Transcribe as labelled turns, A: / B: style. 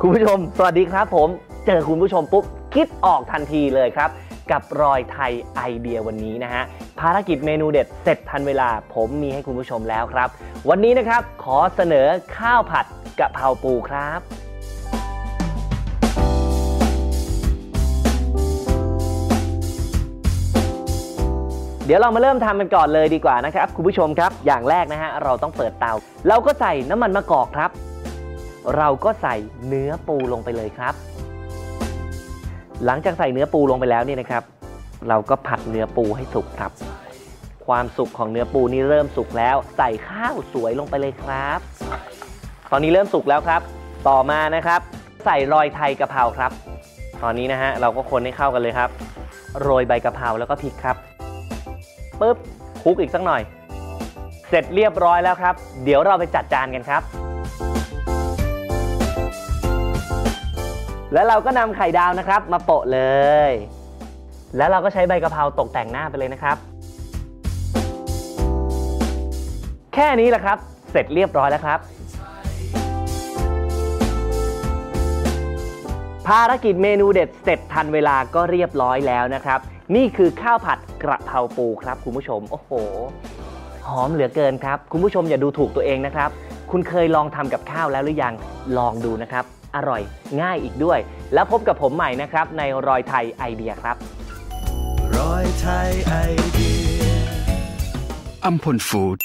A: คุณผู้ชม สวัสดีครับผม เจอคุณผู้ชมปุ๊บ คิดออกทันทีเลยครับ กับรอยไทยไอเดียวันนี้นะฮะ ภารกิจเมนูเด็ดเสร็จทันเวลา ผมมีให้คุณผู้ชมแล้วครับ วันนี้นะครับขอเสนอข้าวผัดกะเพราปูครับเดี๋ยวเรามาเริ่มทำกันก่อนเลยดีกว่านะครับ คุณผู้ชมครับ อย่างแรกนะฮะ เราต้องเปิดเตา เราก็ใส่น้ำมันมะกอกครับ เราก็ใส่เนื้อปูลงไปเลยครับ หลังจากใส่เนื้อปูลงไปแล้วนี่นะครับ เราก็ผัดเนื้อปูให้สุกครับ ความสุกของเนื้อปูนี่เริ่มสุกแล้ว ใส่ข้าวสวยลงไปเลยครับ ตอนนี้เริ่มสุกแล้วครับ ต่อมานะครับ ใส่รอยไทยกะเพราครับ ตอนนี้นะฮะเราก็คนให้เข้ากันเลยครับ โรยใบกะเพราแล้วก็พริกครับปุ๊บคลุกอีกสักหน่อย เสร็จเรียบร้อยแล้วครับ เดี๋ยวเราไปจัดจานกันครับ แล้วเราก็นำไข่ดาวนะครับ มาโปะเลย แล้วเราก็ใช้ใบกะเพราตกแต่งหน้าไปเลยนะครับ แค่นี้แหละครับ เสร็จเรียบร้อยแล้วครับ ภารกิจเมนูเด็ดเสร็จทันเวลาก็เรียบร้อยแล้วนะครับ นี่คือข้าวผัดกระเพราปูครับคุณผู้ชม โอ้โห หอมเหลือเกินครับ คุณผู้ชมอย่าดูถูกตัวเองนะครับ คุณเคยลองทำกับข้าวแล้วหรือยัง ลองดูนะครับ อร่อยง่ายอีกด้วย แล้วพบกับผมใหม่นะครับ ในรอยไทยไอเดียครับ
B: รอยไทยไอเดีย
C: อัมพลฟู้ด